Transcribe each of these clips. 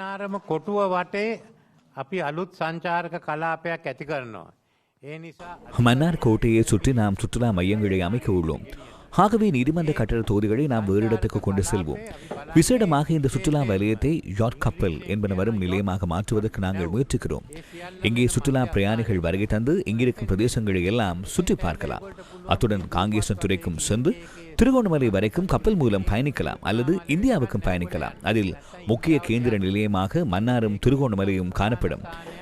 මන්නාරම කොටුව වටේ අපි අලුත් සංචාරක කලාපයක් ඇති කරනවා. ඒ නිසා மன்னார் கோட்டையை சுற்றி நாம் சுற்றுலா மையங்களை அமைக்க உள்ளோம் ஆகவே நீதிமன்ற கட்டட தொகுதிகளை நாம் வேறு இடத்துக்கு கொண்டு செல்வோம் விசேடமாக இந்த சுற்றுலா வலயத்தை யாட் கப்பல் என்பன வரும் நிலையமாக மாற்றுவதற்கு நாங்கள் முயற்சிக்கிறோம் இங்கே சுற்றுலா பிரயாணிகள் வருகை தந்து இங்கிருக்கும் பிரதேசங்களை எல்லாம் சுற்றி பார்க்கலாம் அத்துடன் காங்கேசன் துறைக்கும் சென்று திருகோணமலை வரைக்கும் கப்பல் மூலம் பயணிக்கலாம் அல்லது இந்தியாவுக்கும் பயணிக்கலாம். அதில் முக்கிய கேந்திர நிலையமாக மன்னாரும் திருகோணமலையும் காணப்படும்.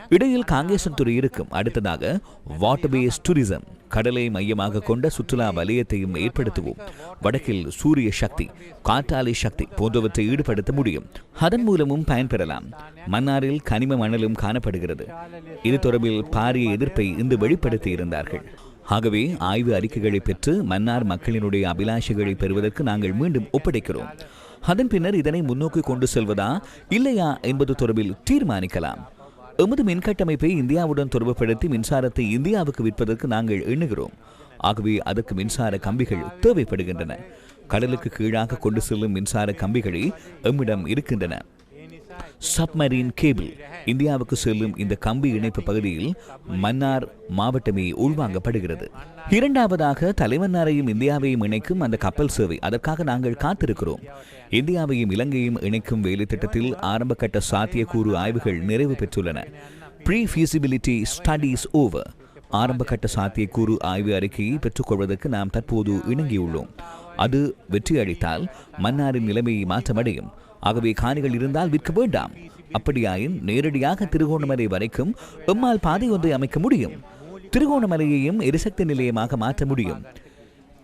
இடையில் காங்கேசன் துறை இருக்கும். அடுத்ததாக வாட்டர் பேஸ் டூரிசம் கடலை மையமாக கொண்ட சுற்றுலா வலயத்தையும் ஏற்படுத்துவோம். வடக்கில் சூரிய சக்தி காற்றாலை சக்தி போன்றவற்றை ஈடுபடுத்த முடியும். அதன் மூலமும் பயன்பெறலாம். மன்னாரில் கனிம மணலும் காணப்படுகிறது. இது தொடர்பில் பாரிய எதிர்ப்பை இன்று வெளிப்படுத்தி இருந்தார்கள் ஆகவே ஆய்வு அறிக்கைகளை பெற்று மன்னார் மக்களினுடைய அபிலாஷைகளை பெறுவதற்கு நாங்கள் மீண்டும் ஒப்படைக்கிறோம். அதன் பின்னர் இதனை முன்னோக்கி கொண்டு செல்வதா இல்லையா என்பது தொடர்பில் தீர்மானிக்கலாம். எமது மின்கட்டமைப்பை இந்தியாவுடன் தொடர்புபடுத்தி மின்சாரத்தை இந்தியாவுக்கு விற்பதற்கு நாங்கள் எண்ணுகிறோம். ஆகவே அதற்கு மின்சார கம்பிகள் தேவைப்படுகின்றன. கடலுக்கு கீழாக கொண்டு செல்லும் மின்சார கம்பிகளே எம்மிடம் இருக்கின்றன. Submarine cable. இந்தியாவுக்கு செல்லும் இந்த கம்பி இணைப்பு பகுதியில் மன்னார் மாவட்டமே உள்வாங்கப்படுகிறது. இரண்டாவதாக தலைமன்னாரையும் இந்தியாவையும் இணைக்கும் அந்த கப்பல் சேவை அதற்காக நாங்கள் காத்திருக்கிறோம். இந்தியாவையும் இலங்கையும் இணைக்கும் வேலை திட்டத்தில் ஆரம்பகட்ட சாத்தியக்கூறு ஆய்வுகள் நிறைவு பெற்றுள்ளன. ப்ரீ ஃபீசிபிலிட்டி ஸ்டடீஸ் ஓவர் ஆரம்பகட்ட சாத்தியக்கூறு ஆய்வு அறிக்கையை பெற்றுக்கொள்வதற்கு நாம் தற்போது இணங்கியுள்ளோம். அது வெற்றியளித்தால் மன்னாரின் நிலைமையை மாற்றமடையும். ஆகவே காணிகள் இருந்தால் விற்க வேண்டாம். அப்படியாயின் நேரடியாக திருகோணமலை வரைக்கும் எம்மால் பாதை ஒன்றை அமைக்க முடியும். திருகோணமலையையும் எரிசக்தி நிலையமாக மாற்ற முடியும்.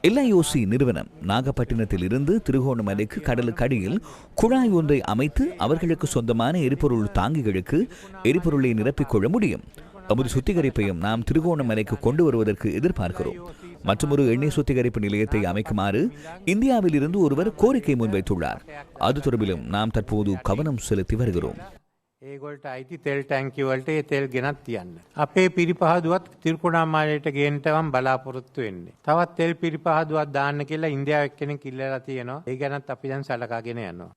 எல்ஐஓசி நிறுவனம் நாகப்பட்டினத்தில் இருந்து திருகோணமலைக்கு கடலுக்கு அடியில் குழாய் ஒன்றை அமைத்து அவர்களுக்கு சொந்தமான எரிபொருள் தாங்கிகளுக்கு எரிபொருளை நிரப்பிக்கொள்ள முடியும். நமது சுத்திகரிப்பையும் நாம் திருகோணமலைக்கு கொண்டு வருவதற்கு எதிர்பார்க்கிறோம். மற்றொரு எண்ணெய் சுத்திகரிப்பு நிலையத்தை அமைக்குமாறு இந்தியாவில் இருந்து ஒருவர் கோரிக்கை முன்வைத்துள்ளார் அது தொடர்பிலும் நாம் தற்போது கவனம் செலுத்தி வருகிறோம் ඒගොල්ට අයිති තෙල් ටැංකිවලට ඒ තෙල් ගෙනත් තියන්න. අපේ පිරිපහදුවත් තිරකුණාමාලයට ගේන්ටවම් බලාපොරොත්තු වෙන්නේ. තවත් තෙල් පිරිපහදුවත් දාන්න කියලා ඉන්දියාව එක්කෙනෙක් ඉල්ලලා තියෙනවා. ඒ ගැනත් අපි දැන් සලකාගෙන යනවා.